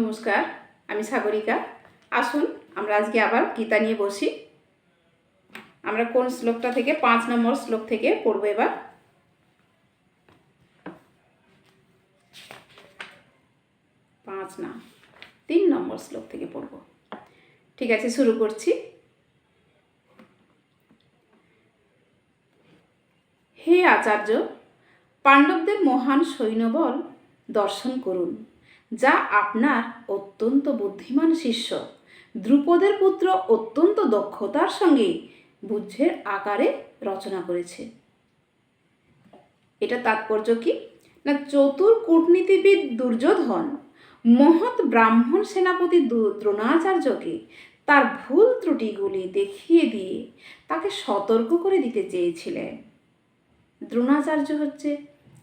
নমস্কার, আমি সাগরিকা। আসুন, আমরা আজকে আবার গীতা নিয়ে বসি। আমরা কোন শ্লোকটা থেকে, পাঁচ নম্বর শ্লোক থেকে পড়ব এবার? পাঁচ না, তিন নম্বর শ্লোক থেকে পড়ব। ঠিক আছে, শুরু করছি। হে আচার্য, পাণ্ডবদের মহান সৈন্যবল দর্শন করুন। যা আপনার অত্যন্ত বুদ্ধিমান শিষ্য। দ্রুপদের পুত্র অত্যন্ত দক্ষতার সঙ্গে বুদ্ধের আকারে রচনা করেছে। এটা তাৎপর্য কি? না, চতুর কূটনীতিবিদ দুর্যোধন, মহৎ ব্রাহ্মণ সেনাপতি দ্রোণাচার্যকে তার ভুল ত্রুটিগুলি দেখিয়ে দিয়ে তাকে সতর্ক করে দিতে চেয়েছিলেন। দ্রোণাচার্য হচ্ছে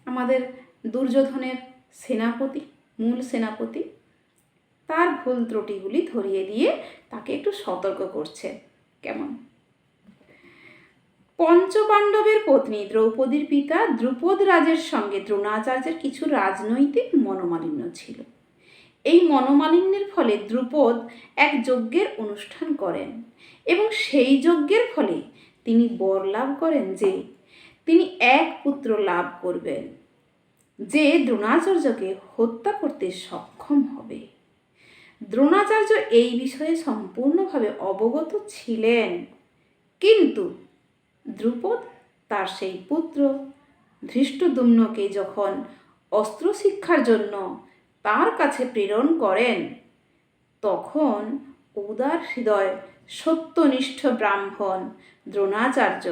আমাদের দুর্যোধনের সেনাপতি। মূল সেনাপতি তার ভুল ত্রুটিগুলি ধরিয়ে দিয়ে তাকে একটু সতর্ক করছে। কেমন? পঞ্চপাণ্ডবের পত্নী দ্রৌপদীর পিতা দ্রুপদ রাজের সঙ্গে দ্রোণাচার্যের কিছু রাজনৈতিক মনোমালিন্য ছিল। এই মনোমালিন্যের ফলে দ্রুপদ এক যজ্ঞের অনুষ্ঠান করেন এবং সেই যজ্ঞের ফলে তিনি বর লাভ করেন যে তিনি এক পুত্র লাভ করবেন। যে দ্রোণাচার্যকে হত্যা করতে সক্ষম হবে। দ্রোণাচার্য এই বিষয়ে সম্পূর্ণভাবে অবগত ছিলেন। কিন্তু দ্রুপদ, তার সেই পুত্র ধৃষ্টদুম্নকে যখন অস্ত্র শিক্ষার জন্য তার কাছে প্রেরণ করেন, তখন উদার হৃদয় সত্যনিষ্ঠ ব্রাহ্মণ দ্রোণাচার্য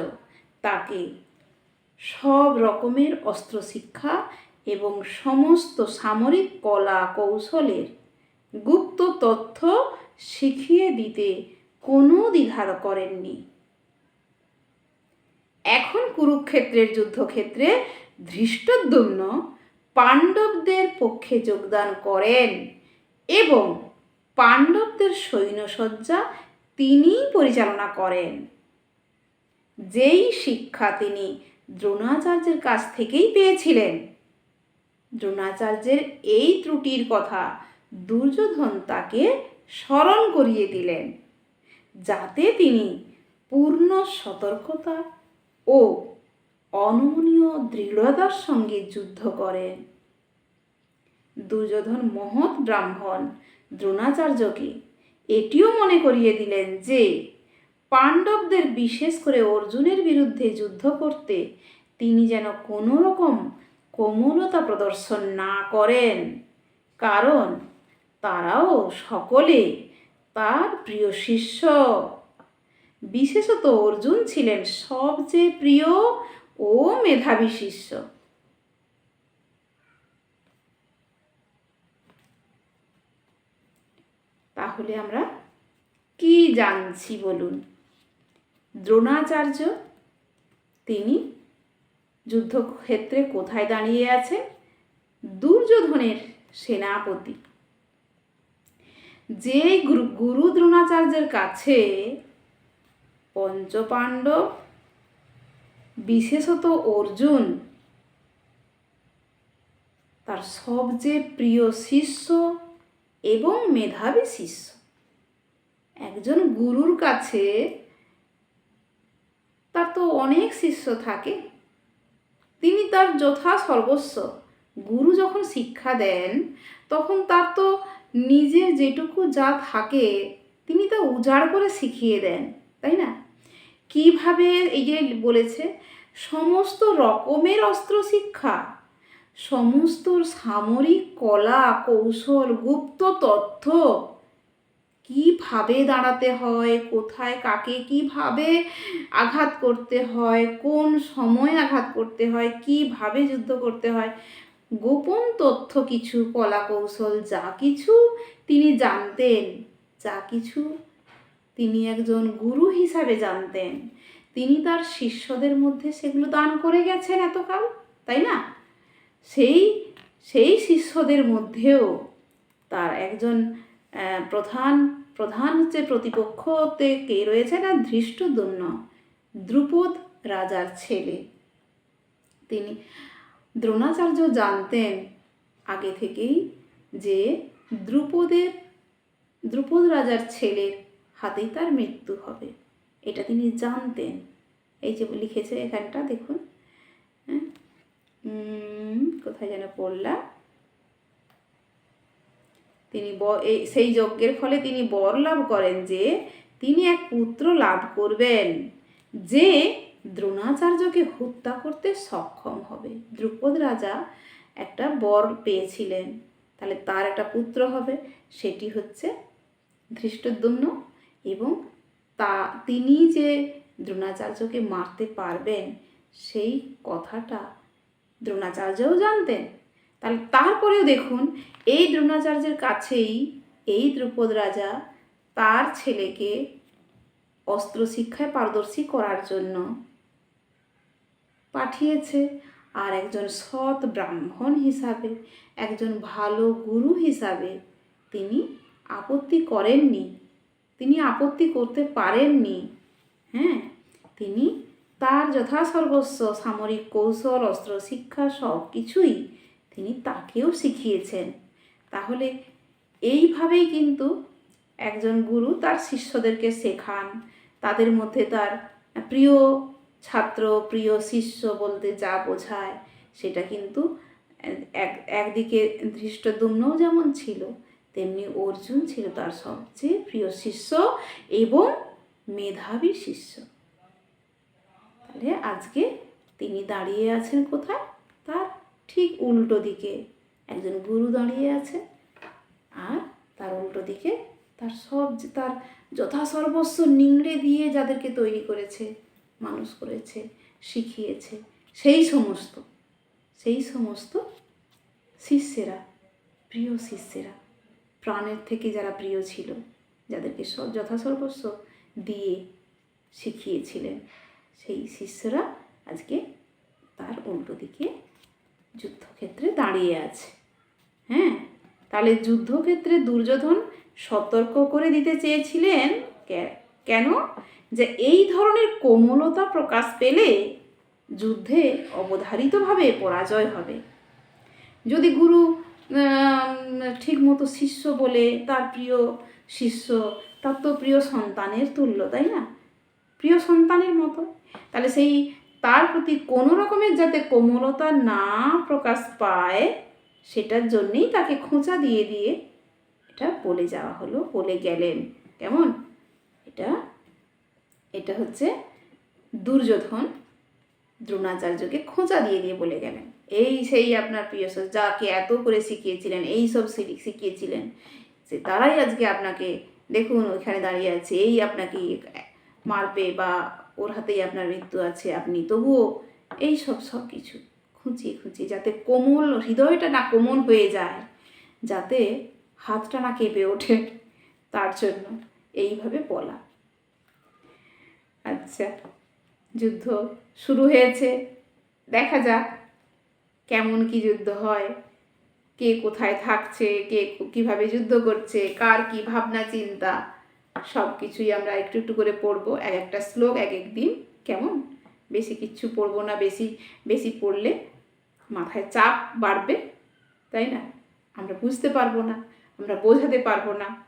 তাকে সব রকমের অস্ত্র শিক্ষা এবং সমস্ত সামরিক কলা কৌশলের গুপ্ত তথ্য শিখিয়ে দিতে কোনো দ্বিধা করেননি। এখন কুরুক্ষেত্রের যুদ্ধক্ষেত্রে ধৃষ্টদ্যুম্ন পাণ্ডবদের পক্ষে যোগদান করেন এবং পাণ্ডবদের সৈন্যসজ্জা তিনিই পরিচালনা করেন। যেই শিক্ষা তিনি দ্রোণাচার্যের কাছ থেকেই পেয়েছিলেন। দ্রোণাচার্যের এই ত্রুটির কথা দুর্যোধন তাকে স্মরণ করিয়ে দিলেন, যাতে তিনি পূর্ণ সতর্কতা ও অনমনীয় দৃঢ়তার সঙ্গে যুদ্ধ করেন। দুর্যোধন মহৎ ব্রাহ্মণ দ্রোণাচার্যকে এটিও মনে করিয়ে দিলেন যে, পাণ্ডবদের বিশেষ করে অর্জুনের বিরুদ্ধে যুদ্ধ করতে তিনি যেন কোনো রকম কোমলতা প্রদর্শন না করেন। কারণ তারাও সকলে তার প্রিয় শিষ্য। বিশেষত অর্জুন ছিলেন সবচেয়ে প্রিয় ও মেধাবী শিষ্য। তাহলে আমরা কি জানছি বলুন? দ্রোণাচার্য, তিনি যুদ্ধক্ষেত্রে কোথায় দাঁড়িয়ে আছে? দুর্যোধনের সেনাপতি। যে গুরু দ্রোণাচার্যের কাছে পঞ্চপাণ্ডব, বিশেষত অর্জুন, তার সবচেয়ে প্রিয় শিষ্য এবং মেধাবী শিষ্য, একজন গুরুর কাছে তার তো অনেক শিষ্য থাকে। তিনি তার যথা সর্বস্ব। গুরু যখন শিক্ষা দেন, তখন তার তো নিজের যেটুকু যা থাকে, তিনি তা উজাড় করে শিখিয়ে দেন, তাই না? কীভাবে এই যে বলেছে? সমস্ত রকমের অস্ত্র শিক্ষা সমস্ত সামরিক কলা, কৌশল, গুপ্ত তথ্য কীভাবে দাঁড়াতে হয়, কোথায় কাকে কীভাবে আঘাত করতে হয়, কোন সময় আঘাত করতে হয়, কীভাবে যুদ্ধ করতে হয়, গোপন তথ্য কিছু কলা কৌশল যা কিছু তিনি জানতেন, যা কিছু তিনি একজন গুরু হিসাবে জানতেন। তিনি তার শিষ্যদের মধ্যে সেগুলো দান করে গেছেন এতকাল, তাই না? সেই সেই শিষ্যদের মধ্যেও তার একজন প্রধান প্রধান হচ্ছে প্রতিপক্ষতে কে রয়েছে না ধৃষ্টদন্য দ্রুপদ রাজার ছেলে। তিনি দ্রোণাচার্য জানতেন আগে থেকেই যে দ্রুপদের, দ্রুপদ রাজার ছেলের হাতেই তার মৃত্যু হবে। এটা তিনি জানতেন। এই যে লিখেছে এখানটা, দেখুন। হ্যাঁ? কোথায় যেন পড়লাম। তিনি এই, সেই যজ্ঞের ফলে তিনি বর লাভ করেন যে তিনি এক পুত্র লাভ করবেন, যে দ্রোণাচার্যকে হত্যা করতে সক্ষম হবে। দ্রুপদ রাজা একটা বর পেয়েছিলেন, তাহলে তার একটা পুত্র হবে, সেটি হচ্ছে ধৃষ্টদ্যুম্ন এবং তা, তিনি যে দ্রোণাচার্যকে মারতে পারবেন, সেই কথাটা দ্রোণাচার্যও জানতেন। তাহলে তারপরেও দেখুন এই দ্রোণাচার্যের কাছেই এই দ্রুপদ রাজা তার ছেলেকে অস্ত্র শিক্ষায় পারদর্শী করার জন্য পাঠিয়েছে। আর একজন সৎ ব্রাহ্মণ হিসাবে, একজন ভালো গুরু হিসাবে তিনি আপত্তি করেননি। তিনি আপত্তি করতে পারেননি। হ্যাঁ তিনি তার যথাসর্বস্ব সামরিক কৌশল অস্ত্র শিক্ষা সব কিছুই তিনি তাকেও শিখিয়েছেন। তাহলে এইভাবেই কিন্তু একজন গুরু তার শিষ্যদেরকে শেখান, তাদের মধ্যে তার প্রিয় ছাত্র, প্রিয় শিষ্য বলতে যা বোঝায়, সেটা কিন্তু এক, একদিকে ধৃষ্টদুম্নও যেমন ছিল, তেমনি অর্জুন ছিল তার সবচেয়ে প্রিয় শিষ্য এবং মেধাবী শিষ্য। তাহলে আজকে তিনি দাঁড়িয়ে আছেন কোথায়? তার ঠিক উল্টো দিকে। একজন গুরু দাঁড়িয়ে আছে আর তার উল্টো দিকে তার সব তার যথাসর্বস্ব নিংড়ে দিয়ে যাদেরকে তৈরি করেছে, মানুষ করেছে, শিখিয়েছে, সেই সমস্ত সেই সমস্ত শিষ্যেরা, প্রিয় শিষ্যেরা, প্রাণের থেকে যারা প্রিয় ছিল, যাদেরকে সব যথাসর্বস্ব দিয়ে শিখিয়েছিলেন, সেই শিষ্যরা আজকে তার উল্টো দিকে যুদ্ধক্ষেত্রে দাঁড়িয়ে আছে। হ্যাঁ? তাহলে যুদ্ধক্ষেত্রে দুর্যোধন সতর্ক করে দিতে চেয়েছিলেন কেন? যে এই ধরনের কোমলতা প্রকাশ পেলে যুদ্ধে অবধারিতভাবে পরাজয় হবে। যদি গুরু ঠিক মতো শিষ্য বলে তার প্রিয় শিষ্য, তার তো প্রিয় সন্তানের তুল্য, তাই না? প্রিয় সন্তানের মতো। তাহলে সেই, তার প্রতি কোনো রকমের যাতে কোমলতা না প্রকাশ পায় সেটার জন্যেই তাকে খোঁচা দিয়ে দিয়ে এটা বলে যাওয়া হলো, বলে গেলেন। কেমন? এটা এটা হচ্ছে দুর্যোধন দ্রোণাচার্যকে খোঁচা দিয়ে দিয়ে বলে গেলেন। এই সেই আপনার প্রিয় যাকে এত করে শিখিয়েছিলেন, এই সব শিখিয়েছিলেন, সে তারাই আজকে আপনাকে, দেখুন ওইখানে দাঁড়িয়ে আছে, এই আপনাকে মারবে বা ওর হাতেই আপনার মৃত্যু আছে, আপনি তবুও এই সব সব কিছু। খুঁচিয়ে খুঁচিয়ে, যাতে কোমল, হৃদয়টা না কোমল হয়ে যায়, যাতে হাতটা না কেঁপে ওঠে তার জন্য। এইভাবে বলা। আচ্ছা যুদ্ধ শুরু হয়েছে। দেখা যাক কেমন কি যুদ্ধ হয়, কে কোথায় থাকছে, কে কীভাবে যুদ্ধ করছে, কার কি ভাবনা, চিন্তা সব কিছুই আমরা একটু একটু করে পড়ব। এক একটা শ্লোক এক এক দিন। কেমন? বেশি কিচ্ছু পড়ব না, বেশি বেশি পড়লে মাথায় চাপ বাড়বে, তাই না? আমরা বুঝতে পারব না, আমরা বোঝাতে পারব না।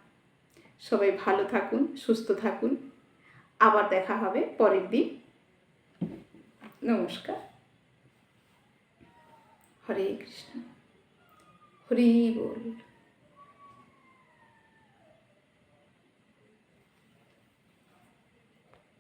সবাই ভালো থাকুন, সুস্থ থাকুন। আবার দেখা হবে পরের দিন। নমস্কার। হরে কৃষ্ণ। হরি বল।